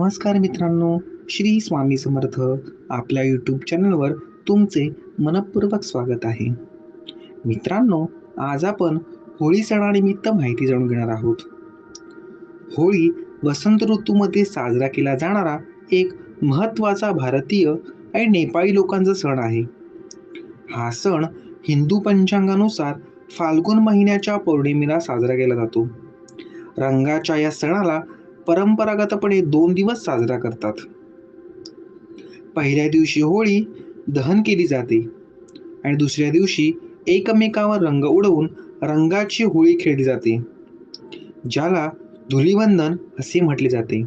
नमस्कार मित्रांनो श्री स्वामी समर्थ आपल्या यूट्यूब चॅनलवर तुमचे मनपूर्वक स्वागत आहे. मित्रांनो आज आपण होळी सणानिमित्त माहिती जाणून घेणार आहोत. होळी वसंत ऋतूमध्ये साजरा केला जाणारा एक महत्त्वाचा भारतीय आणि नेपाळी लोकांचा सण आहे. हा सण हिंदू पंचांगानुसार फाल्गुन महिन्याच्या पौर्णिमेला साजरा केला जातो. रंगाच्या या सणाला परंपरागतपणे दोन दिवस साजरा करतात. पहिल्या दिवशी होळी दहन केली जाते आणि दुसऱ्या दिवशी एकमेकावर रंग उडवून रंगाची होळी खेळली जाते ज्याला धुलीवंदन असे म्हटले जाते.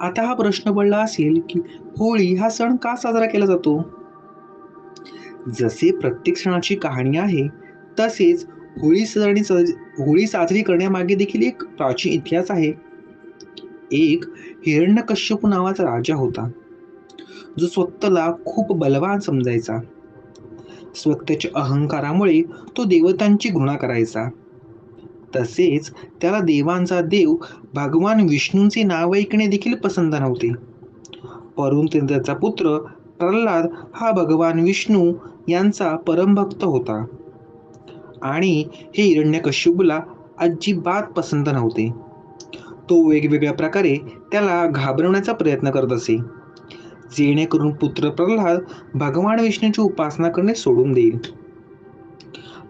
आता हा प्रश्न पडला असेल की होळी हा सण का साजरा केला जातो? जसे प्रत्येक सणाची कहाणी आहे तसेच होळी सजणी होळी साजरी करण्यामागे देखील एक प्राचीन इतिहास आहे. एक हिरण्यकश्यपू नावाचा राजा होता. जो स्वतःला खूप बलवान समजायचा. स्वतःच्या अहंकारामुळे तो देवतांची घृणा करायचा. तसेच त्याला देवांचा देव भगवान विष्णूंचे नाव ऐकणे देखील पसंत नव्हते. परंतु त्याचा पुत्र प्रल्हाद हा भगवान विष्णू यांचा परमभक्त होता. आणि हे हिरण्यकश्यपूला अजिबात पसंत नव्हते. तो वेगवेगळ्या प्रकारे त्याला घाबरवण्याचा प्रयत्न करत असे. जेणेकरून पुत्र प्रल्हाद भगवान विष्णूची उपासना करणे सोडून देईल.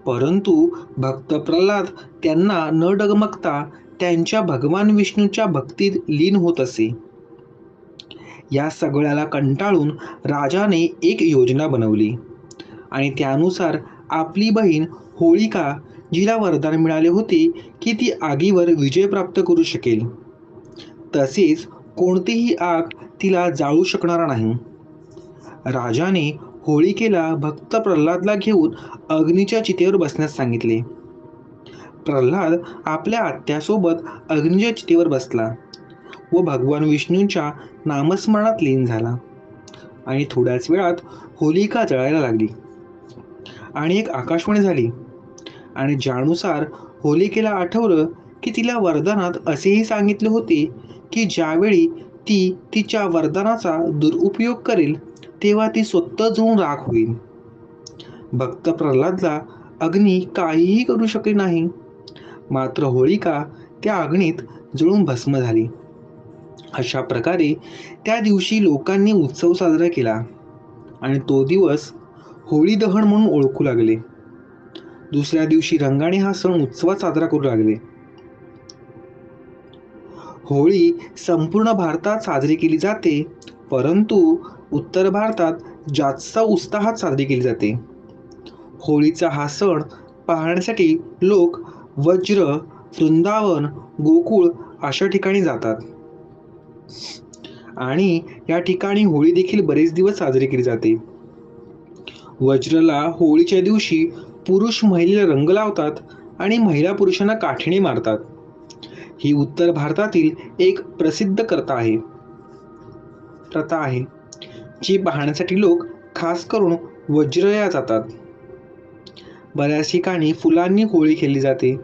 परंतु भक्त प्रल्हाद त्यांना न डगमगता त्यांच्या भगवान विष्णूच्या भक्तीत लीन होत असे. या सगळ्याला कंटाळून राजाने एक योजना बनवली. आणि त्यानुसार आपली बहीण होळिका जिला वरदान मिळाले होते की ती आगीवर विजय प्राप्त करू शकेल. तसेच कोणतीही आग तिला जाळू शकणार नाही. राजाने होळिकेला भक्त प्रल्हादला घेऊन अग्नीच्या चितेवर बसण्यास सांगितले. प्रल्हाद आपल्या आत्यासोबत अग्नीच्या चितेवर बसला व भगवान विष्णूंच्या नामस्मरणात लीन झाला आणि थोड्याच वेळात होलिका जळायला लागली. आणि एक आकाशवाणी झाली. आणि ज्यानुसार होलिकेला आठवलं की तिला वरदानात असेही सांगितले होते की ज्यावेळी ती तिच्या वरदानाचा दुरुपयोग करेल तेव्हा ती स्वतः जाऊन राख होईल. भक्त प्रल्हादला अग्नी काहीही करू शकली नाही. मात्र होळिका त्या अग्नीत जळून भस्म झाली. अशा प्रकारे त्या दिवशी लोकांनी उत्सव साजरा केला आणि तो दिवस होळी दहन म्हणून ओळखू लागले. दुसऱ्या दिवशी रंगाने हा सण उत्सवात साजरा करू लागले. होळी संपूर्ण भारतात साजरी केली जाते परंतु उत्तर भारतात जास्त उत्साहात साजरी केली जाते. होळीचा हा सण पाहण्यासाठी लोक वज्र वृंदावन गोकुळ अशा ठिकाणी जातात. आणि या ठिकाणी होळी देखील बरेच दिवस साजरी केली जाते. वज्रला होळीच्या दिवशी पुरुष महिलेला रंग लावतात आणि महिला पुरुषांना काठीने मारतात. ही उत्तर भारतातील एक प्रसिद्ध करता आहे. प्रथा आहे जी पाहण्यासाठी लोक खास करून वज्रया जातात. बऱ्याच ठिकाणी फुलांनी होळी खेळली जाते.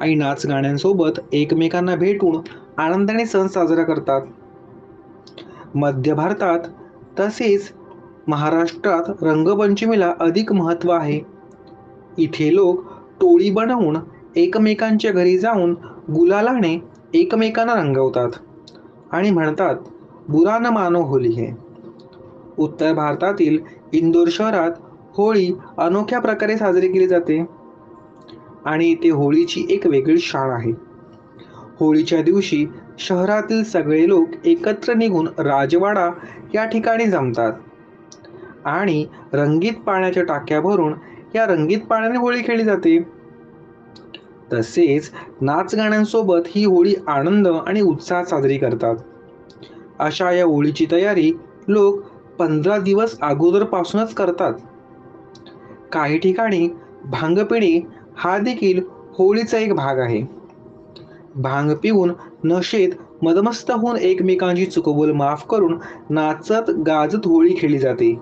आणि नाच गाण्यांसोबत एकमेकांना भेटून आनंदाने सण साजरा करतात. मध्य भारतात तसेच महाराष्ट्रात रंगपंचमीला अधिक महत्त्व आहे. इथे लोक टोळी बनवून एकमेकांच्या घरी जाऊन गुलालाने एकमेकांना रंगवतात आणि म्हणतात बुरा न मानो होली हे. उत्तर भारतातील इंदोर शहरात होळी अनोख्या प्रकारे साजरी केली जाते आणि इथे होळीची एक वेगळी शाळ आहे. होळीच्या दिवशी शहरातील सगळे लोक एकत्र निघून राजवाडा या ठिकाणी जमतात आणि रंगीत पाण्याच्या टाक्या भरून या रंगीत पाण्याने होळी खेळली जाते. तसेच नाच गाण्यांसोबत ही होळी आनंद आणि उत्साहात साजरी करतात. अशा या होळीची तयारी लोक पंधरा दिवस अगोदरपासूनच करतात. काही ठिकाणी भांग पिणे हा देखील होळीचा एक भाग आहे. भांग पिऊन नशेत मदमस्त होऊन एकमेकांची चुकबोल माफ करून नाचत गाजत होळी खेळली जाते.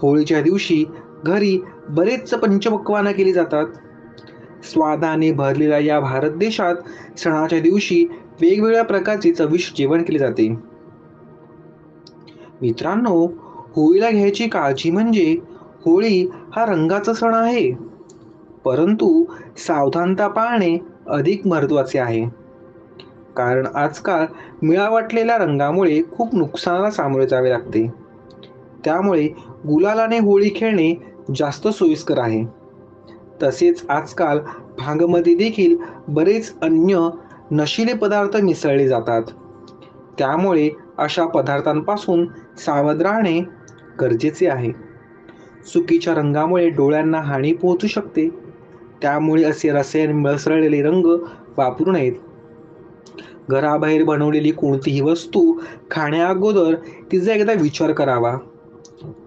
होळीच्या दिवशी घरी बरेच पंचपक्वानं केली जातात. स्वादाने भरलेल्या या भारत देशात सणाच्या दिवशी वेगवेगळ्या प्रकारचे चविष्ट जेवण केले जाते. मित्रांनो होळीला घ्यायची काळजी म्हणजे होळी हा रंगाचा सण आहे. परंतु सावधानता पाळणे अधिक महत्त्वाचे आहे. कारण आजकाल मिळावटलेल्या रंगामुळे खूप नुकसानाला सामोरे जावे लागते. त्यामुळे गुलालाने होळी खेळणे जास्त सोयीस्कर आहे. तसेच आजकाल भांगमध्ये देखील बरेच अन्य नशिले पदार्थ मिसळले जातात. त्यामुळे अशा पदार्थांपासून सावध राहणे गरजेचे आहे. चुकीच्या रंगामुळे डोळ्यांना हानी पोहोचू शकते. त्यामुळे असे रसायन मिसळलेले रंग वापरू नयेत. घराबाहेर बनवलेली कोणतीही वस्तू खाण्याअगोदर तिचा एकदा विचार करावा.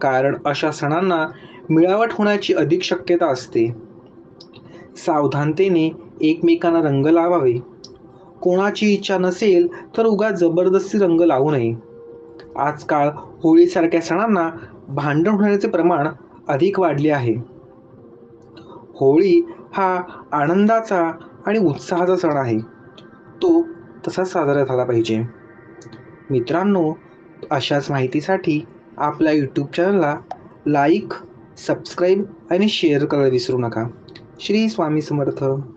कारण अशा सणांना मिळावट होण्याची अधिक शक्यता असते. सावधानतेने एकमेकांना रंग लावावे. कोणाची इच्छा नसेल तर उगा जबरदस्ती रंग लावू नये. आजकाल होळीसारख्या सणांना भांडण होण्याचे प्रमाण अधिक वाढले आहे. होळी हा आनंदाचा आणि उत्साहाचा सण आहे. तो तसाच साजरा झाला पाहिजे. मित्रांनो अशाच माहितीसाठी आपल्या यूट्यूब चॅनलला लाईक सबस्क्राईब आणि शेअर करायला विसरू नका. श्री स्वामी समर्थ.